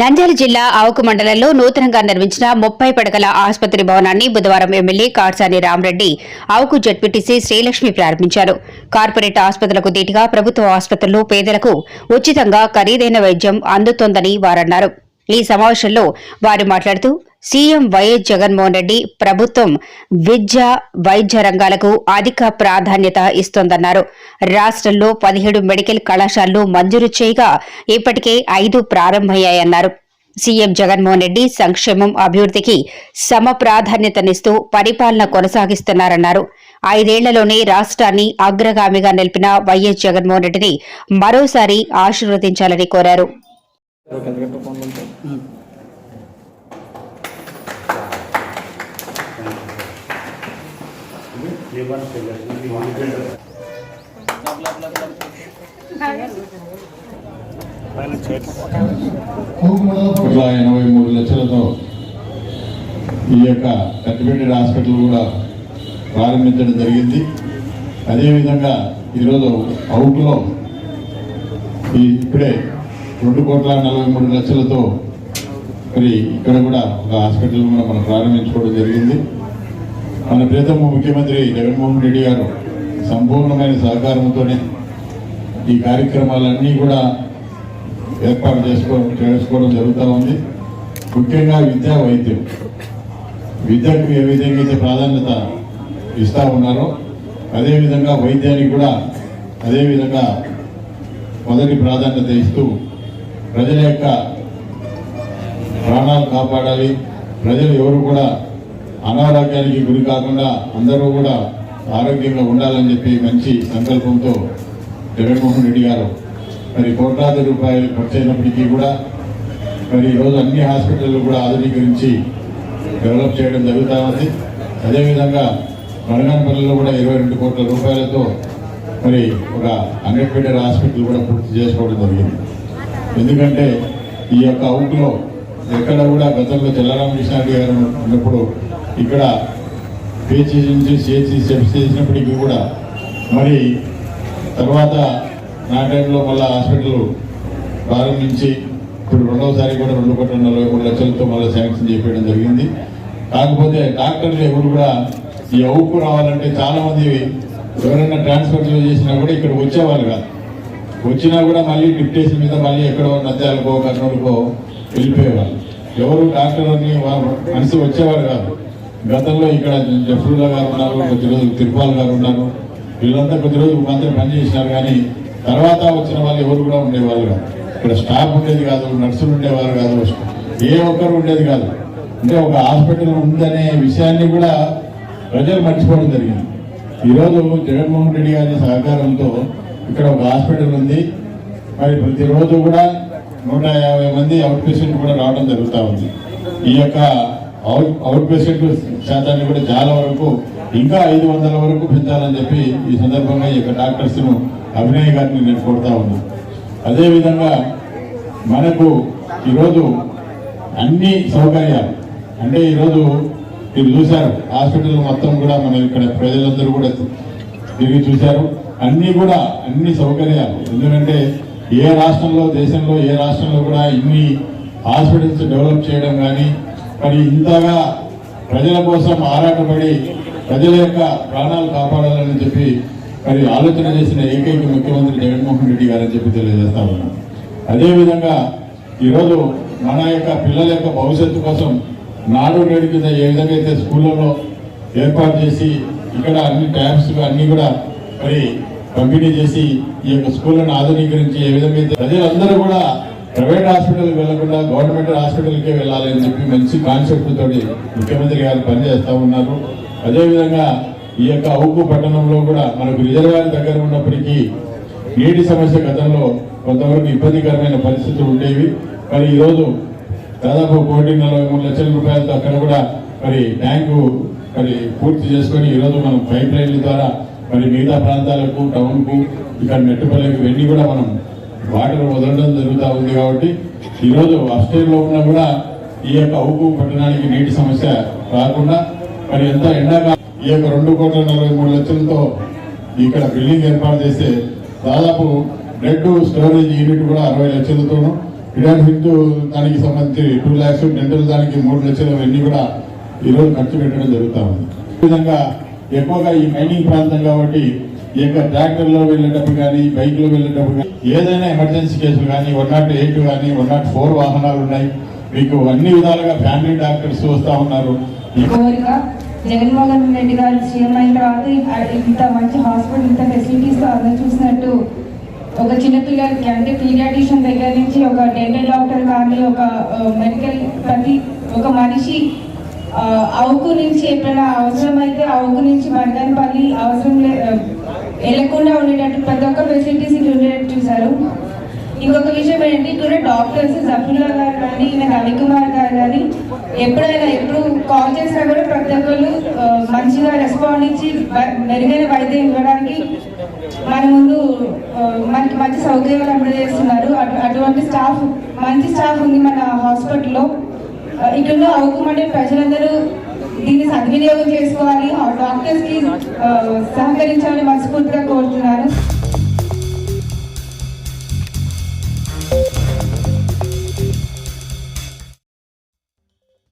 నంద్యాల జిల్లా ఆవుకు మండలంలో నూతనంగా నిర్మించిన ముప్పై పడకల ఆసుపత్రి భవనాన్ని బుధవారం ఎమ్మెల్యే కాట్సాని రామరెడ్డి ఆవుకు జడ్పీటీసీ శ్రీలక్ష్మి ప్రారంభించారు. కార్పొరేట్ ఆసుపత్రులకు దీటుగా ప్రభుత్వ ఆసుపత్రుల్లో పేదలకు ఉచితంగా ఖరీదైన వైద్యం అందుతోందని వారన్నారు. ఈ సమావేశంలో వారు మాట్లాడుతూ సీఎం వైఎస్ జగన్మోహన్ రెడ్డి ప్రభుత్వం విద్య వైద్య రంగాలకు అధిక ప్రాధాన్యత ఇస్తోందన్నారు. రాష్ట్రంలో పదిహేడు మెడికల్ కళాశాలలు మంజూరు చేయగా ఇప్పటికే ఐదు ప్రారంభమయ్యాయన్నారు. సీఎం జగన్మోహన్ రెడ్డి సంక్షేమం అభివృద్ధికి సమ ప్రాధాన్యతనిస్తూ పరిపాలన కొనసాగిస్తున్నారన్నారు. ఐదేళ్ళలోనే రాష్ట్రాన్ని అగ్రగామిగా నిలిపిన వైఎస్ జగన్మోహన్ రెడ్డిని మరోసారి ఆశీర్వదించాలని కోరారు. కోట్ల ఎనభై మూడు లక్షలతో ఈ యొక్క కట్టిపెట్టిన హాస్పిటల్ కూడా ప్రారంభించడం జరిగింది. అదేవిధంగా ఈరోజు అవుట్లో ఈ ఇప్పుడే రెండు కోట్ల నలభై మూడు లక్షలతో మరి ఇక్కడ కూడా ఒక హాస్పిటల్ కూడా మనం ప్రారంభించుకోవడం జరిగింది. మన ప్రియతమ ముఖ్యమంత్రి జగన్మోహన్ రెడ్డి గారు సంపూర్ణమైన సహకారంతోనే ఈ కార్యక్రమాలన్నీ కూడా ఏర్పాటు చేసుకో చేసుకోవడం జరుగుతూ ఉంది. ముఖ్యంగా విద్యా వైద్యం. విద్యకు ఏ విధంగా అయితే ప్రాధాన్యత ఇస్తూ ఉన్నారో అదేవిధంగా వైద్యానికి కూడా అదేవిధంగా మొదటి ప్రాధాన్యత ఇస్తూ ప్రజల యొక్క ప్రాణాలు కాపాడాలి. ప్రజలు ఎవరు కూడా అనారోగ్యానికి గురి కాకుండా అందరూ కూడా ఆరోగ్యంగా ఉండాలని చెప్పి మంచి సంకల్పంతో జగన్మోహన్ రెడ్డి గారు మరి కోట్లాది రూపాయలు ఖర్చు అయినప్పటికీ కూడా మరి ఈరోజు అన్ని హాస్పిటళ్ళు కూడా ఆధునీకరించి డెవలప్ చేయడం జరుగుతూ ఉంది. అదేవిధంగా మరణపల్లిలో కూడా ఇరవై రెండు కోట్ల రూపాయలతో మరి ఒక హండ్రెడ్ బెడెడ్ హాస్పిటల్ కూడా పూర్తి చేసుకోవడం జరిగింది. ఎందుకంటే ఈ యొక్క అవుట్లో ఎక్కడ కూడా గతంలో చెల్లారామకృష్ణారెడ్డి గారు ఉన్నప్పుడు ఇక్కడ పేచి నుంచి చేసి సెప్స్ చేసినప్పటికీ కూడా మరి తర్వాత నా టైంలో మళ్ళీ హాస్పిటల్ ప్రారంభించి ఇప్పుడు రెండవసారి కూడా రెండు కోట్ల నలభై మూడు లక్షలతో మళ్ళీ శాంక్షన్ చేయడం జరిగింది. కాకపోతే డాక్టర్లు ఎవరు కూడా ఈ అవుకు రావాలంటే చాలామంది ఎవరైనా ట్రాన్స్ఫర్ చేసినా కూడా ఇక్కడ వచ్చేవాళ్ళు కాదు. వచ్చినా కూడా మళ్ళీ డిప్టేషన్ మీద మళ్ళీ ఎక్కడో నద్యాలకో కర్నూలుకో వెళ్ళిపోయేవాళ్ళు. ఎవరు డాక్టర్ అని వా- మనిషి వచ్చేవారు కాదు. గతంలో ఇక్కడ జఫ్రుల్లా గారు ఉన్నారు కొద్దిరోజు తిరుపాల్ గారు ఉన్నారు. వీళ్ళంతా కొద్దిరోజు మంత్రి పనిచేసినారు కానీ తర్వాత వచ్చిన వాళ్ళు ఎవరు కూడా ఉండేవాళ్ళు కాదు. ఇక్కడ స్టాఫ్ ఉండేది కాదు నర్సులు ఉండేవారు కాదు. ఏ ఒక్కరు ఉండేది కాదు. అంటే ఒక హాస్పిటల్ ఉందనే విషయాన్ని కూడా ప్రజలు మర్చిపోవడం జరిగింది. ఈరోజు జగన్మోహన్ రెడ్డి గారి సహకారంతో ఇక్కడ ఒక హాస్పిటల్ ఉంది. మరి ప్రతిరోజు కూడా నూట యాభై మంది అవుట్ పేషెంట్ కూడా రావడం జరుగుతూ ఉంది. ఈ యొక్క అవుట్ అవుట్ పేషెంట్ శాతాన్ని కూడా చాలా వరకు ఇంకా ఐదు వందల వరకు పెంచాలని చెప్పి ఈ సందర్భంగా ఈ యొక్క డాక్టర్స్ను అభినయ్ గారిని నేను కోరుతా ఉన్నాను అదేవిధంగా మనకు ఈరోజు అన్ని సౌకర్యాలు అంటే ఈరోజు మీరు చూశారు హాస్పిటల్ మొత్తం కూడా మనం ఇక్కడ ప్రజలందరూ కూడా తిరిగి చూశారు. అన్నీ కూడా అన్ని సౌకర్యాలు ఎందుకంటే ఏ రాష్ట్రంలో దేశంలో ఏ రాష్ట్రంలో కూడా ఇన్ని హాస్పిటల్స్ డెవలప్ చేయడం కానీ మరి ఇంతగా ప్రజల కోసం ఆరాటపడి ప్రజల యొక్క ప్రాణాలు కాపాడాలని చెప్పి మరి ఆలోచన చేసిన ఏకైక ముఖ్యమంత్రి జగన్మోహన్ రెడ్డి గారని చెప్పి తెలియజేస్తా ఉన్నాను అదేవిధంగా ఈరోజు మన యొక్క పిల్లల యొక్క భవిష్యత్తు కోసం నాడు నేడు కింద ఏ విధంగా అయితే స్కూళ్ళలో ఏర్పాటు చేసి ఇక్కడ అన్ని ట్యాబ్స్ అన్నీ కూడా మరి పంపిణీ చేసి ఈ యొక్క స్కూళ్ళను ఆధునీకరించి ఏ విధంగా అయితే ప్రజలందరూ కూడా ప్రైవేట్ హాస్పిటల్కి వెళ్ళకుండా గవర్నమెంట్ హాస్పిటల్కే వెళ్ళాలి అని చెప్పి మంచి కాన్సెప్ట్ తోటి ముఖ్యమంత్రి గారు పనిచేస్తా ఉన్నారు. అదేవిధంగా ఈ యొక్క అవుకు పట్టణంలో కూడా మనకు రిజర్వాయర్ దగ్గర ఉన్నప్పటికీ నీటి సమస్య గతంలో కొంతవరకు ఇబ్బందికరమైన పరిస్థితులు ఉండేవి. మరి ఈరోజు దాదాపు కోటి నలభై మూడు లక్షల రూపాయలతో అక్కడ కూడా మరి ట్యాంకు మరి పూర్తి చేసుకొని ఈరోజు మనం పైప్ లైన్ల ద్వారా మరి మిగతా ప్రాంతాలకు టౌన్కు ఇక్కడ మెట్టుపల్లెకి ఇవన్నీ కూడా మనం వాటర్ వదలడం జరుగుతూ ఉంది కాబట్టి ఈరోజు అస్టేట్ లోపల కూడా ఈ యొక్క ఉప్పు పట్టణానికి నీటి సమస్య రాకుండా మరి ఎంత ఎండాకాలం ఈ యొక్క రెండు కోట్ల నలభై మూడు లక్షలతో ఇక్కడ బిల్డింగ్ ఏర్పాటు చేస్తే దాదాపు రెడ్ స్టోరేజ్ యూనిట్ కూడా అరవై లక్షలతోనూ పిడాట్రిక్ దానికి సంబంధించి టూ ల్యాక్స్ డెంటల్ దానికి మూడు లక్షలు అవన్నీ కూడా ఈరోజు ఖర్చు పెట్టడం జరుగుతూ ఉంది. విధంగా ఎక్కువగా ఈ మైనింగ్ ప్రాంతం కాబట్టి ఈ యొక్క ట్రాక్టర్లో వెళ్ళేటప్పుడు కానీ బైక్లో వెళ్ళేటప్పుడు కానీ ఏదైనా ఎమర్జెన్సీ కేసులు కానీ వన్ నాట్ ఎయిట్ కానీ వన్ నాట్ ఫోర్ వాహనాలు ఉన్నాయి. మీకు అన్ని విధాలుగా ఫ్యామిలీ డాక్టర్స్ వస్తూ ఉన్నారు. జగన్మోహన్ రెడ్డి గారు సీఎం అయిన తర్వాత ఇంత మంచి హాస్పిటల్ ఇంత ఫెసిలిటీస్ అందరూ చూసినట్టు ఒక చిన్న పిల్లలకి అంటే పీడియాటిషియన్ దగ్గర నుంచి ఒక డెంటల్ డాక్టర్ కానీ ఒక మెడికల్ ప్రతి ఒక మనిషి ఆ, అవుకు నుంచి ఎప్పుడైనా అవసరమైతే అవుకు నుంచి మర్దనపల్లి అవసరం లేదు వెళ్ళకుండా ఉండేటట్టు ప్రతి ఒక్క ఫెసిలిటీస్ ఇక్కడ ఉండేటట్టు చూశారు. ఇంకొక విషయం ఏంటి? ఇక్కడ డాక్టర్స్ జఫుల్లా గారు కానీ ఈయన రవికుమార్ గారు కానీ ఎప్పుడైనా ఎప్పుడు కాల్ చేసినా కూడా ప్రతి ఒక్కరు మంచిగా రెస్పాండ్ ఇచ్చి మెరుగైన వైద్యం ఇవ్వడానికి మన ముందు మనకి మంచి సౌకర్యాలు అందజేస్తున్నారు. అటు- అటువంటి స్టాఫ్ మంచి స్టాఫ్ ఉంది మన హాస్పిటల్లో. ఇక్కడ అవుకుమంటే ప్రజలందరూ దీన్ని సద్వినియోగం చేసుకోవాలి. డాక్టర్స్కి సహకరించాలని మనస్ఫూర్తిగా కోరుతున్నాను.